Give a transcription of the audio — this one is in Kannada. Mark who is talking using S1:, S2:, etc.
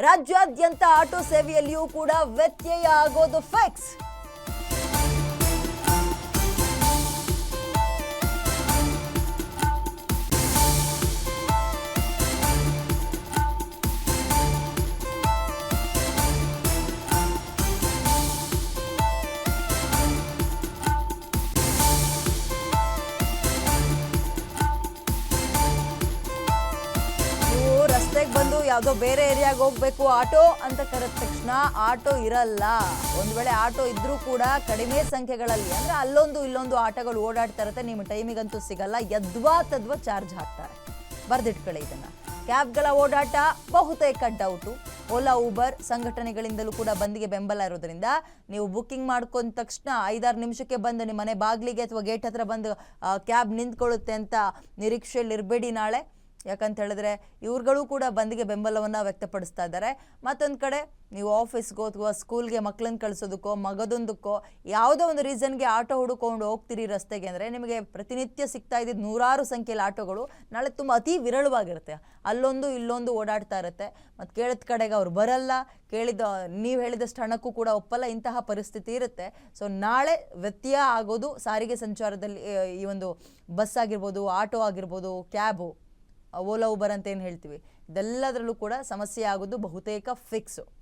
S1: ರಾಜ್ಯಾದ್ಯಂತ ಆಟೋ ಸೇವೆಯಲ್ಲಿಯೂ ಕೂಡ ವ್ಯತ್ಯಯ ಆಗೋದು ಫಿಕ್ಸ್ ರಸ್ತೆಗೆ ಬಂದು ಯಾವುದೋ ಬೇರೆ ಏರಿಯಾಗೆ ಹೋಗ್ಬೇಕು, ಆಟೋ ಅಂತ ಕರೆದ ತಕ್ಷಣ ಆಟೋ ಇರಲ್ಲ. ಒಂದು ವೇಳೆ ಆಟೋ ಇದ್ರೂ ಕೂಡ ಕಡಿಮೆ ಸಂಖ್ಯೆಗಳಲ್ಲಿ, ಅಂದ್ರೆ ಅಲ್ಲೊಂದು ಇಲ್ಲೊಂದು ಆಟೋಗಳು ಓಡಾಡ್ತಾ ಇರುತ್ತೆ, ನಿಮ್ಮ ಟೈಮಿಗಂತೂ ಸಿಗಲ್ಲ, ಯದ್ವಾ ತದ್ವಾ ಚಾರ್ಜ್ ಹಾಕ್ತಾರೆ. ಬರ್ದಿಟ್ಕೊಳ್ಳಿ ಇದನ್ನ. ಕ್ಯಾಬ್ಗಳ ಓಡಾಟ ಬಹುತೇಕ ಡೌಟು. ಓಲಾ, ಊಬರ್ ಸಂಘಟನೆಗಳಿಂದಲೂ ಕೂಡ ಬಂದಿಗೆ ಬೆಂಬಲ ಇರೋದ್ರಿಂದ ನೀವು ಬುಕ್ಕಿಂಗ್ ಮಾಡ್ಕೊಂಡ ತಕ್ಷಣ ಐದಾರು ನಿಮಿಷಕ್ಕೆ ಬಂದು ನಿಮ್ಮ ಮನೆ ಬಾಗಿಲಿಗೆ ಅಥವಾ ಗೇಟ್ ಹತ್ರ ಬಂದು ಕ್ಯಾಬ್ ನಿಂತ್ಕೊಳ್ಳುತ್ತೆ ಅಂತ ನಿರೀಕ್ಷೆಯಲ್ಲಿ ಇರಬೇಡಿ ನಾಳೆ. ಯಾಕಂತ ಹೇಳಿದ್ರೆ ಇವ್ರುಗಳು ಕೂಡ ಬಂದ್ಗೆ ಬೆಂಬಲವನ್ನು ವ್ಯಕ್ತಪಡಿಸ್ತಾ ಇದ್ದಾರೆ. ಮತ್ತೊಂದು ಕಡೆ ನೀವು ಆಫೀಸ್ಗೋ ಅಥವಾ ಸ್ಕೂಲ್ಗೆ ಮಕ್ಕಳನ್ನ ಕಳಿಸೋದಕ್ಕೋ, ಮಗದೊಂದಕ್ಕೋ ಯಾವುದೋ ಒಂದು ರೀಸನ್ಗೆ ಆಟೋ ಹುಡುಕೊಂಡು ಹೋಗ್ತೀರಿ ರಸ್ತೆಗೆ ಅಂದರೆ ನಿಮಗೆ ಪ್ರತಿನಿತ್ಯ ಸಿಗ್ತಾ ಇದ್ದಿದ್ದು ನೂರಾರು ಸಂಖ್ಯೆಯಲ್ಲಿ ಆಟೋಗಳು ನಾಳೆ ತುಂಬ ಅತಿ ವಿರಳವಾಗಿರುತ್ತೆ. ಅಲ್ಲೊಂದು ಇಲ್ಲೊಂದು ಓಡಾಡ್ತಾ ಇರುತ್ತೆ. ಮತ್ತು ಕೇಳಿದ ಕಡೆಗೆ ಅವ್ರು ಬರಲ್ಲ, ಕೇಳಿದ, ನೀವು ಹೇಳಿದಷ್ಟು ಹಣಕ್ಕೂ ಕೂಡ ಒಪ್ಪಲ್ಲ, ಇಂತಹ ಪರಿಸ್ಥಿತಿ ಇರುತ್ತೆ. ಸೊ ನಾಳೆ ವ್ಯತ್ಯಯ ಆಗೋದು ಸಾರಿಗೆ ಸಂಚಾರದಲ್ಲಿ, ಈ ಒಂದು ಬಸ್ ಆಗಿರ್ಬೋದು, ಆಟೋ ಆಗಿರ್ಬೋದು, ಕ್ಯಾಬು. ಓಲಾ ಉಬರ್ ಅಂತ ಏನು ಹೇಳ್ತೀವಿ? ಇದೆಲ್ಲದರಲ್ಲೂ ಕೂಡ ಸಮಸ್ಯೆ ಆಗೋದು ಬಹುತೇಕ ಫಿಕ್ಸು